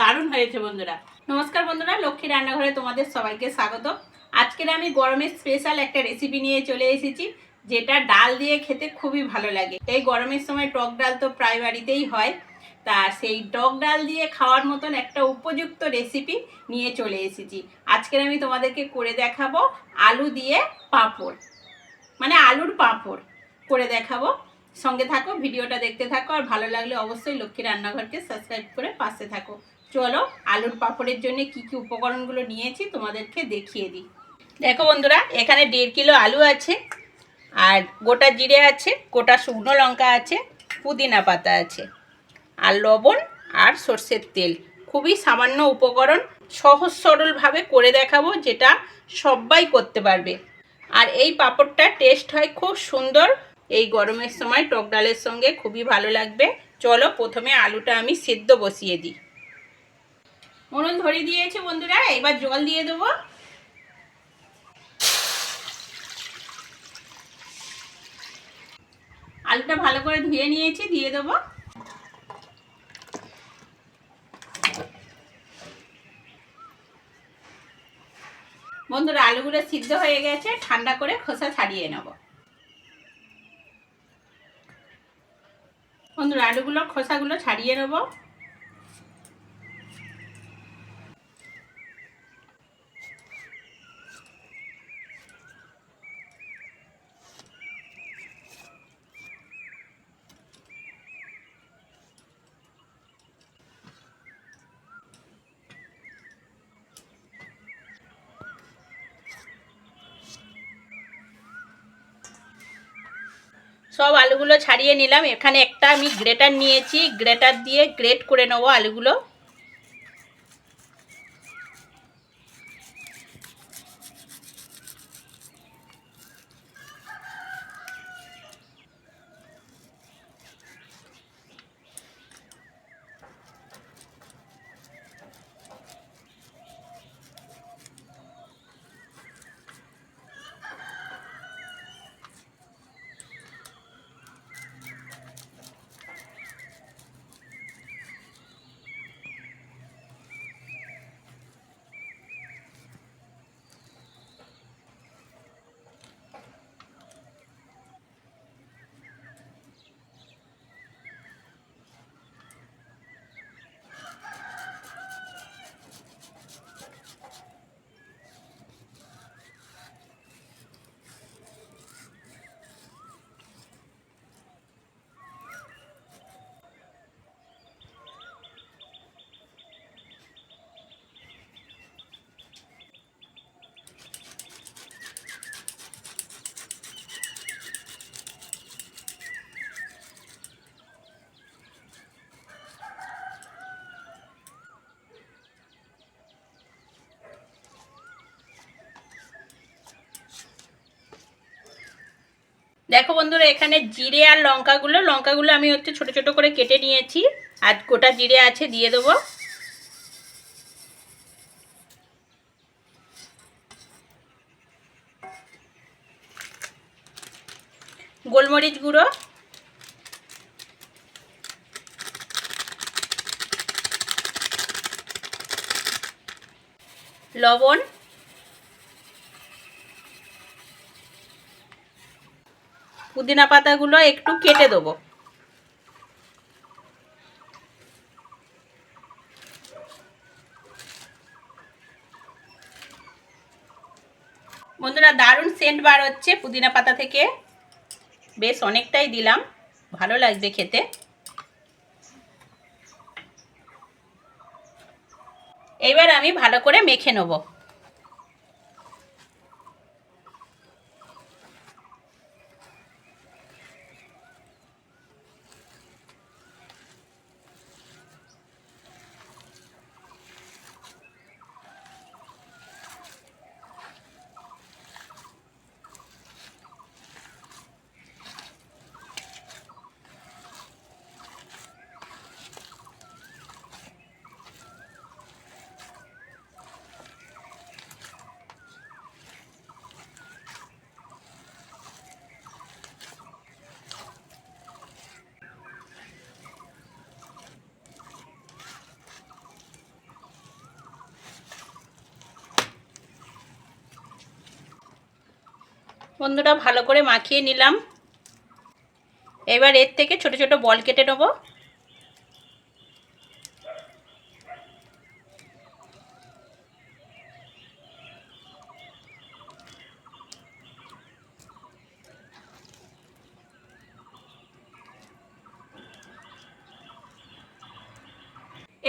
দারুণ হয়েছে বন্ধুরা। নমস্কার বন্ধুরা, লক্ষ্মী রান্নাঘরে তোমাদের সবাইকে স্বাগত। আজকের আমি গরমের স্পেশাল একটা রেসিপি নিয়ে চলে এসেছি, যেটা ডাল দিয়ে খেতে খুবই ভালো লাগে। এই গরমের সময় টক ডাল তো প্রায় বাড়িতেই হয়। তা সেই টক ডাল দিয়ে খাওয়ার মতন একটা উপযুক্ত রেসিপি নিয়ে চলে এসেছি। আজকের আমি তোমাদেরকে করে দেখাবো আলু দিয়ে পাঁপড়। মানে আলুর পাঁপড় করে দেখাবো। সঙ্গে থাকো, ভিডিওটা দেখতে থাকো, আর ভালো লাগলে অবশ্যই লক্ষ্মী রান্নাঘরকে সাবস্ক্রাইব করে পাশে থাকো। চলো, আলুর পাঁপড়ের জন্য কি কি উপকরণগুলো নিয়েছি তোমাদেরকে দেখিয়ে দিই। দেখো বন্ধুরা, এখানে দেড় কিলো আলু আছে, আর গোটা জিরে আছে, গোটা শুকনো লঙ্কা আছে, পুদিনা পাতা আছে, আর লবণ আর সর্ষের তেল। খুবই সামান্য উপকরণ, সহজ সরলভাবে করে দেখাবো যেটা সবাই করতে পারবে। আর এই পাঁপড়টা টেস্ট হয় খুব সুন্দর, এই গরমের সময় টক ডালের সঙ্গে খুবই ভালো লাগবে। চলো, প্রথমে আলুটা আমি সেদ্ধ বসিয়ে দিই। উনুন ধরে দিয়েছে বন্ধুরা, এবার জল দিয়ে দেবো। আলুটা ভালো করে ধুয়ে নিয়েছি, দিয়ে দেবো। বন্ধুরা, আলুগুলো সিদ্ধ হয়ে গেছে, ঠান্ডা করে খোসা ছাড়িয়ে নেব। বন্ধুরা, আলুগুলো খোসাগুলো ছাড়িয়ে নেব। সব আলুগুলো ছাড়িয়ে নিলাম। এখানে একটা আমি গ্রেটার নিয়েছি। গ্রেটার দিয়ে গ্রেট করে নেব আলুগুলো। দেখো বন্ধুরা, এখানে জিরে আর লঙ্কাগুলো লঙ্কাগুলো আমি হচ্ছে ছোট ছোট করে কেটে নিয়েছি। আর গোটা জিরে আছে, দিয়ে দেবো। গোলমরিচ গুঁড়ো। লবণ। পুদিনা পাতাগুলো একটু কেটে দেবো। বন্ধুরা, দারুণ সেন্ট বার হচ্ছে পুদিনা পাতা থেকে। বেশ অনেকটাই দিলাম, ভালো লাগবে খেতে। এবার আমি ভালো করে মেখে নেব। বন্ধুরা ভালো করে মাখিয়ে নিলাম। এবার এর থেকে ছোট ছোট বল কেটে নেব।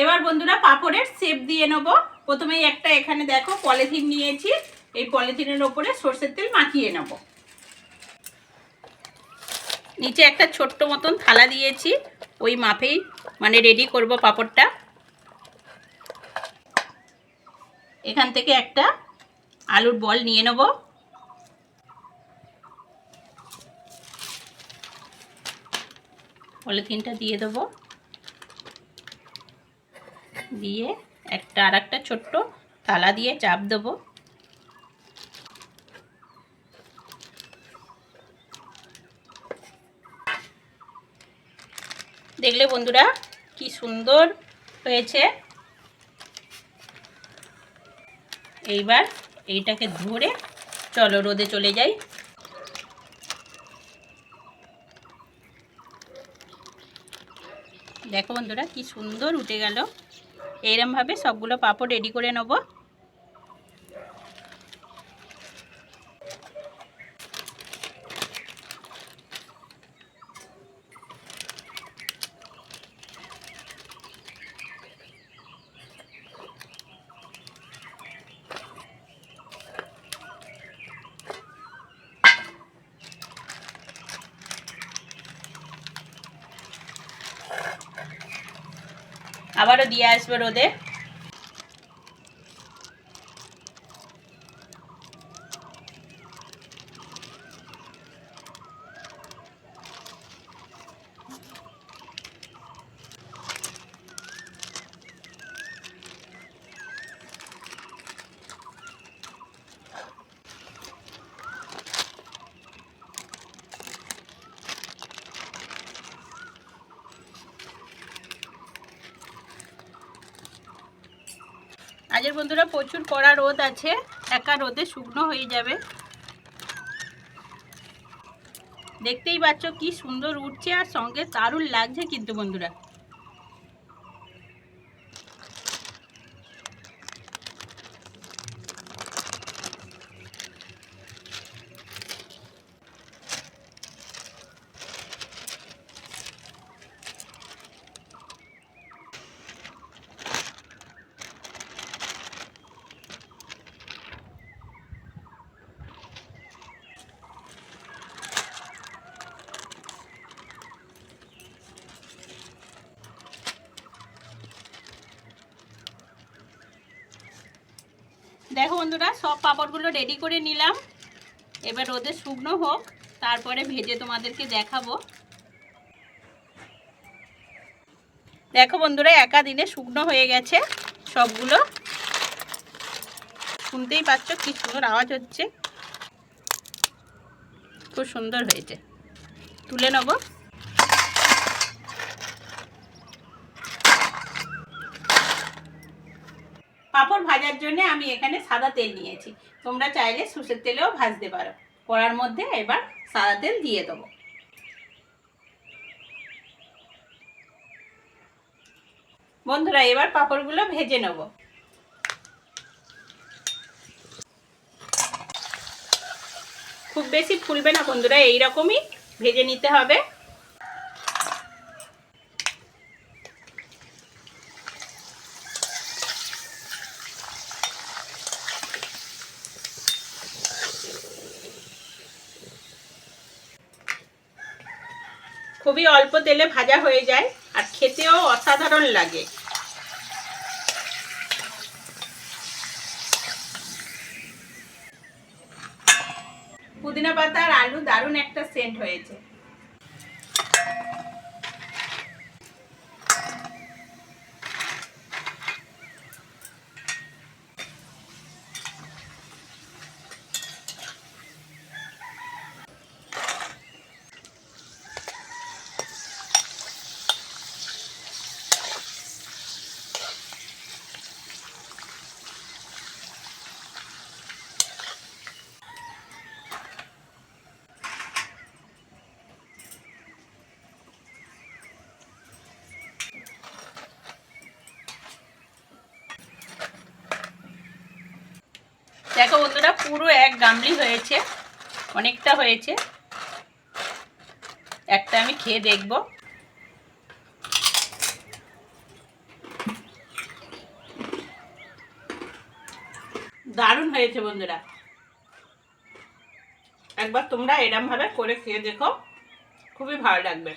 এবার বন্ধুরা পাপড়ের শেপ দিয়ে নেব। প্রথমেই একটা এখানে দেখো পলিথিন নিয়েছি। এই পলিথিনের ওপরে সর্ষের তেল মাখিয়ে নেব। নিচে একটা ছোট্ট মতন থালা দিয়েছি, ওই মাপেই মানে রেডি করব পাপড়টা। এখান থেকে একটা আলুর বল নিয়ে নেব। পলিথিনটা দিয়ে দেবো। দিয়ে একটা আর একটা ছোট্ট থালা দিয়ে চাপ দেবো। দেখলে বন্ধুরা কি সুন্দর হয়েছে। এইবার এইটাকে ধরে চলো রোদে চলে যাই। দেখো বন্ধুরা কি সুন্দর উঠে গেল। এইরমভাবে সবগুলো পাপড় রেডি করে নেব। আবারও দিয়ে আসবে রোদে। আজের বন্ধুরা, প্রচুর কড়া রোদ আছে, একা রোদে শুকনো হয়ে যাবে। দেখতেই পাচ্ছ কি সুন্দর উঠছে আর সঙ্গে দারুণ লাগছে কিন্তু বন্ধুরা। দেখো বন্ধুরা, সব পাপড়গুলো রেডি করে নিলাম। এবার রোদে শুকনো হোক, তারপরে ভেজে তোমাদেরকে দেখাবো। দেখো বন্ধুরা একা দিনে শুকনো হয়ে গেছে সবগুলো। শুনতেই পাচ্ছ কি সুন্দর আওয়াজ হচ্ছে। খুব সুন্দর হয়েছে। তুলে নেব। পাঁপড় ভাজার জন্য আমি এখানে সাদা তেল নিয়েছি। তোমরা চাইলে সর্ষের তেলেও ভাজতে পারো। কড়ার মধ্যে এবার সাদা তেল দিয়ে দেবো। বন্ধুরা, এবার পাঁপড়গুলো ভেজে নেব। খুব বেশি ফুলবে না বন্ধুরা, এইরকমই ভেজে নিতে হবে। খুবই অল্প তেলে ভাজা হয়ে যায় আর খেতেও অসাধারণ লাগে। পুদিনা পাতা আর আলু দারুণ একটা সেন্ট হয়েছে। দেখো বন্ধুরা, পুরো এক গামলি হয়েছে, অনেকটা হয়েছে। একটা আমি খেয়ে দেখব। দারুণ হয়েছে বন্ধুরা। একবার তোমরা এরম ভাবে করে খেয়ে দেখো, খুবই ভালো লাগবে।